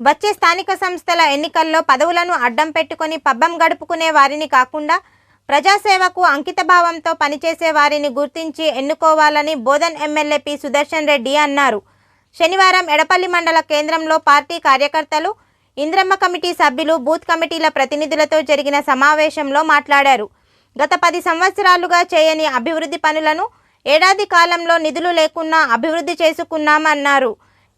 వచ్చే స్థానిక సంస్థల ఎన్నికల్లో పదవులను అడ్డం పెట్టుకొని పబ్బం గడుపుకునే వారిని కాకుండా ప్రజాసేవకు అంకితభావంతో పనిచేసే వారిని గుర్తించి ఎన్నుకోవాలని బోధన్ ఎమ్మెల్యే పి సుదర్శన్ రెడ్డి అన్నారు. శనివారం ఎడపల్లి మండల కేంద్రంలో పార్టీ కార్యకర్తలు ఇంద్రమ్మ కమిటీ సభ్యులు బూత్ కమిటీల ప్రతినిధులతో జరిగిన సమావేశంలో మాట్లాడారు. గత పది సంవత్సరాలుగా చేయని అభివృద్ధి పనులను ఏడాది కాలంలో నిధులు లేకున్నా అభివృద్ధి చేసుకున్నామన్నారు.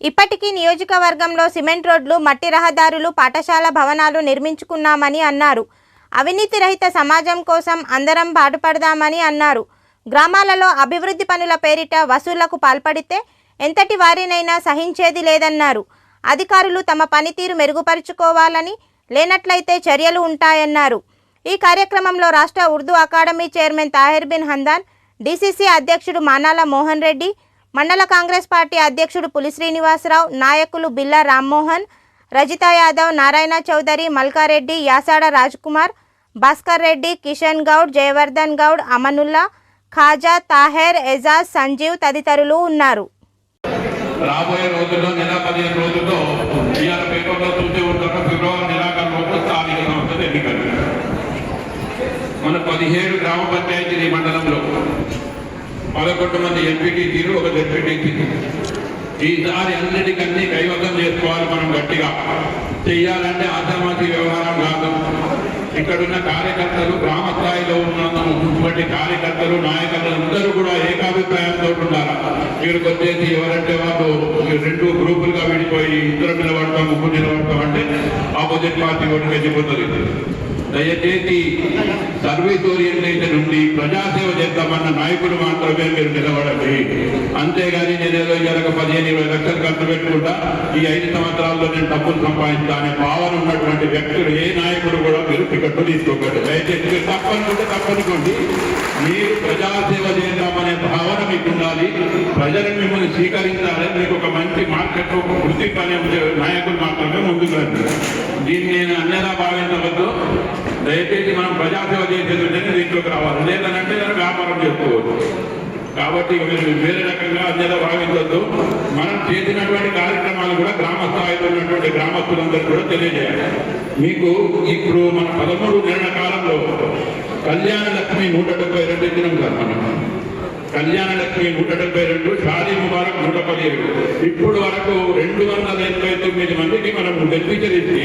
ఇప్పటికీ నియోజకవర్గంలో సిమెంట్ రోడ్లు మట్టి రహదారులు పాఠశాల భవనాలు నిర్మించుకున్నామని అన్నారు. అవినీతి రహిత సమాజం కోసం అందరం పాటుపడదామని అన్నారు. గ్రామాలలో అభివృద్ధి పనుల పేరిట వసూళ్ళకు పాల్పడితే ఎంతటి వారినైనా సహించేది లేదన్నారు. అధికారులు తమ పనితీరు మెరుగుపరుచుకోవాలని లేనట్లయితే చర్యలు ఉంటాయన్నారు. ఈ కార్యక్రమంలో రాష్ట్ర Urdu academy chairman Tahir bin Hamdan DCC అధ్యక్షుడు మానాల మోహన్ రెడ్డి మండల కాంగ్రెస్ పార్టీ అధ్యక్షుడు పులి శ్రీనివాసరావు నాయకులు బిల్లా రామ్మోహన్ రజిత యాదవ్ నారాయణ చౌదరి మల్కారెడ్డి యాసాడ రాజ్కుమార్ భాస్కర్ రెడ్డి కిషన్ గౌడ్ జయవర్ధన్ గౌడ్ అమనుల్లా ఖాజా తాహెర్ ఎజాజ్ సంజీవ్ తదితరులు ఉన్నారు. రాబోయే రోజుల్లో నెల పదిహేను రోజుల్లో ఇవాళ పేపర్లో ఉంటారు. ఫిబ్రవరి నెలాఖరులోపు స్థానిక ఎన్నికలు. మన పదిహేడు గ్రామ పంచాయతీ మండలంలో. పదకొండు మంది ఎంపీటీసీలు ఒక జెడ్పీటీసీ ఈసారి అన్నిటికన్నీ కైవసం చేసుకోవాలి మనం గట్టిగా. చెయ్యాలంటే ఆశామాసి వ్యవహారం కాదు. ఇక్కడున్న కార్యకర్తలు గ్రామ స్థాయిలో ఉన్నటువంటి కార్యకర్తలు నాయకులు అందరూ కూడా ఏకాభిప్రాయంతో ఉండాలి? ఇక్కడికి వచ్చేసి ఎవరంటే వాళ్ళు రెండు గ్రూపులుగా విడిపోయి ఇద్దరు నిలబడతాం ముగ్గురు నిలబడతాం అంటే ఆపోజిట్ పార్టీ ఓటు వెళ్ళిపోతుంది దయచేసి సర్వీస్ ఓరియంటేషన్ ఉండి ప్రజాసేవ చేద్దామన్న నాయకులు మాత్రమే మీరు నిలబడండి. అంతేగాని నేను ఏదో జరగ పదిహేను ఇరవై లక్షలు ఖర్చు పెట్టుకుంటా ఈ ఐదు సంవత్సరాల్లో నేను డబ్బులు సంపాదించా అనే భావన ఉన్నటువంటి వ్యక్తులు ఏ నాయకుడు కూడా మీరు టికెట్లు తీసుకోకండి. దయచేసి మీరు తప్పనుకుంటే తప్పనుకోండి. మీరు ప్రజాసేవ చేద్దామనే భావన మీకు ఉండాలి ప్రజలు మిమ్మల్ని స్వీకరించాలని మీకు ఒక మంచి మార్కెట్ ఒక వృత్తి పని నాయకులు మాత్రమే ముందుకు రండి. దీన్ని నేను అన్యదా భావించవద్దు. దయచేసి మనం ప్రజాసేవ చేసేటువంటి దీంట్లోకి రావాలి లేదనంటే నేను వ్యాపారం చేసుకోవచ్చు. కాబట్టి మీరు వేరే రకంగా అన్యత భావించొద్దు. మనం చేసినటువంటి కార్యక్రమాలు కూడా గ్రామ స్థాయిలో ఉన్నటువంటి గ్రామస్తులందరూ కూడా తెలియజేయాలి. మీకు ఇప్పుడు మన పదమూడు నెలల కాలంలో కళ్యాణ లక్ష్మి నూట డెబ్బై రెండు ఇచ్చినాం సార్ మనం. కళ్యాణ లక్ష్మి నూట డెబ్బై రెండు షాదీ ముబారక్ నూట పదిహేడు. ఇప్పుడు వరకు రెండు వందల ఎనభై తొమ్మిది మందికి మనం బెనిఫిషియర్ ఇచ్చి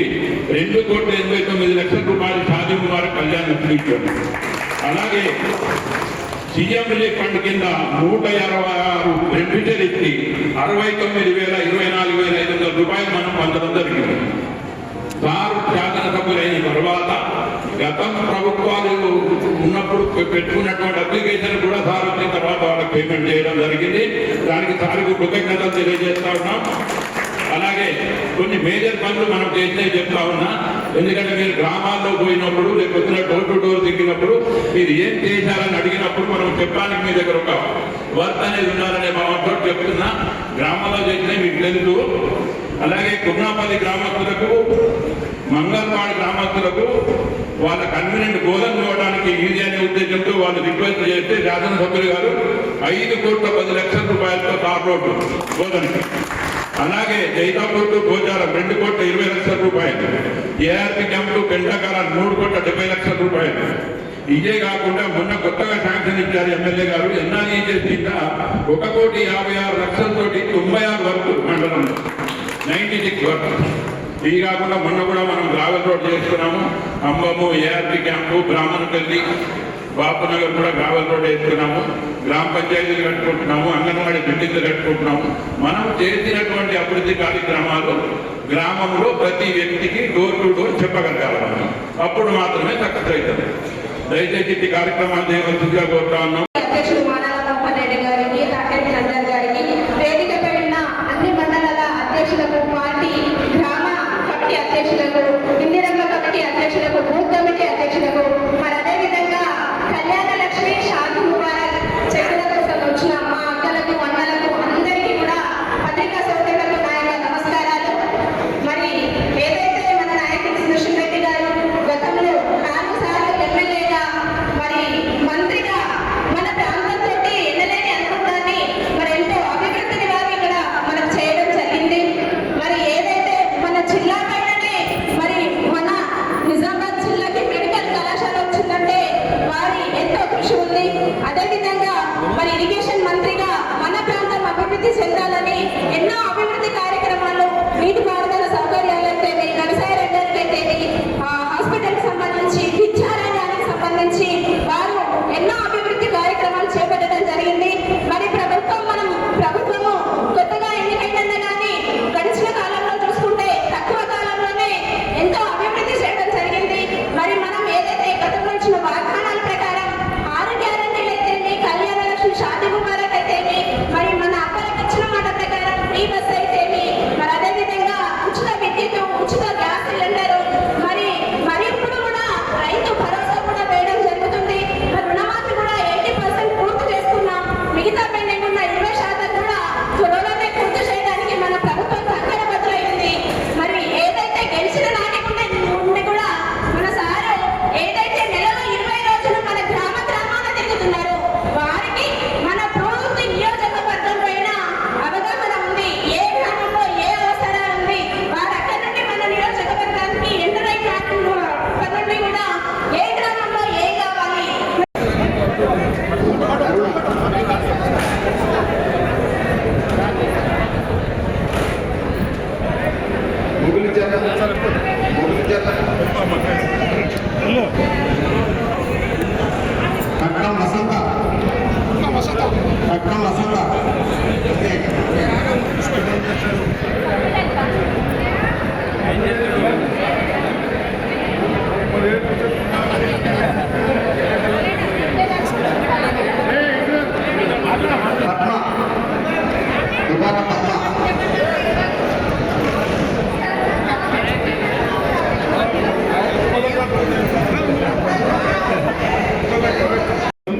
రెండు కోట్ల ఎనభై తొమ్మిది లక్షల రూపాయలు షాదీ ముబారక్ కళ్యాణ లక్ష్మి అలాగే సీఎం రిలీఫ్ ఫండ్ కింద నూట ఇరవై ఆరు బెనిఫిషియర్ ఇచ్చి అరవై తొమ్మిది వేల ఇరవై నాలుగు వేల ఐదు వందల రూపాయలు మనం పొందడం జరిగింది. సార్ గత ప్రభుత్వాలు ఉన్నప్పుడు పెట్టుకున్నటువంటి అప్లికేషన్ కూడా సార్ వచ్చిన తర్వాత వాళ్ళకి పేమెంట్ చేయడం జరిగింది. దానికి సార్కు కృతజ్ఞతలు తెలియజేస్తా ఉన్నాం. అలాగే కొన్ని మేజర్ పనులు మనం చేసినవి చెప్తా ఉన్నా. ఎందుకంటే మీరు గ్రామాల్లో పోయినప్పుడు లేకపోతే డోర్ టు డోర్ దిగినప్పుడు మీరు ఏం చేశారని అడిగినప్పుడు మనం చెప్పడానికి మీ దగ్గర ఒక వర్క్ అనేది ఉండాలనే భావంతో చెప్తున్నా. గ్రామంలో చేసినా మీకు తెలుసు అలాగే కుర్నాపల్లి గ్రామస్తులకు మంగళపాడు గ్రామస్తులకు వాళ్ళ కన్వీనెంట్ గోధుమ ఇవ్వడానికి ఈజీ అనే ఉద్దేశంతో వాళ్ళు రిక్వెస్ట్ చేస్తే శాసనసభ్యులు గారు ఐదు కోట్ల పది లక్షల రూపాయలతో తార్ రోడ్డు గోదానికి. అలాగే జైతాపూర్ టు గోచారం రెండు కోట్ల ఇరవై లక్షల రూపాయలు. ఏఆర్పి క్యాంపు పెంటకాలం మూడు కోట్ల డెబ్బై లక్షల రూపాయలు. ఇదే కాకుండా మొన్న కొత్తగా శాంక్షన్ ఇచ్చారు ఎమ్మెల్యే గారు ఎన్ఆర్ఈ చేసింద ఒక కోటి యాభై ఆరు లక్షలతోటి తొంభై ఆరు వరకు మండలంలో. నైన్టీ సిక్స్ వరకు. ఇవి కాకుండా మొన్న కూడా మనం గ్రావెల్ రోడ్ చేసుకున్నాము అంబము ఏఆర్పి క్యాంపు బ్రాహ్మణపల్లి బాపునగర్ కూడా గ్రావెల్ రోడ్ వేసుకున్నాము గ్రామ పంచాయతీలు కట్టుకుంటున్నాము అంగన్వాడీ బిల్డింగ్లు కట్టుకుంటున్నాము. మనం చేసినటువంటి అభివృద్ధి కార్యక్రమాలు గ్రామంలో ప్రతి వ్యక్తికి డోర్ టు డోర్ చెప్పగలగాలి అప్పుడు మాత్రమే సక్సెస్ అవుతుంది దయచేసి కార్యక్రమాలు చేయవలసిందిగా కోరుతా ఉన్నాం.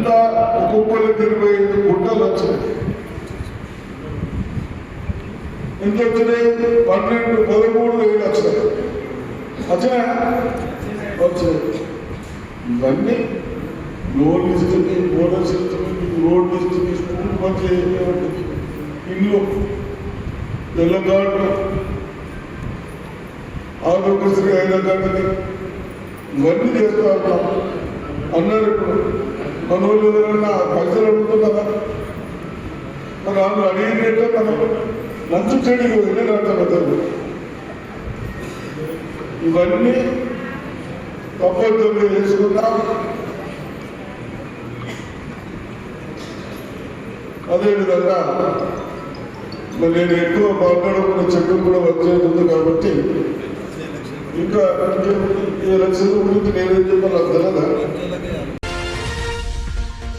ఇంత కుప్పలకి ఇరవై ఐదు గుంటలు ఎంత వచ్చినాయి పన్నెండు పదమూడు వేలు వచ్చాయి వచ్చినా వచ్చాయి ఇవన్నీ లోన్లు ఇస్తున్నాయి బోనస్ ఇస్తున్నాయి మీకు రోడ్లు స్కూల్ మంచి ఇల్లు తెలంగాణ ఆంధ్రప్రదేశ్ అయినా కానీ ఇవన్నీ చేస్తా ఉన్నాం అన్నారు ఇప్పుడు మనోళ్ళు ఎవరైనా పైసలు అడుగుతున్నారా మరి వాళ్ళు అడిగినట్టే మనం లంచం చేయడానికి వెళ్ళి రాగలరు ఇవన్నీ తప్పనిసరిగా చేసుకున్నాం అదేవిధంగా మరి నేను ఎక్కువ మాట్లాడకుండా చెప్పి కూడా వచ్చేది కాబట్టి ఇంకా ఈ లక్షల గురించి నేనేం చెప్పాలి అర్థం కదా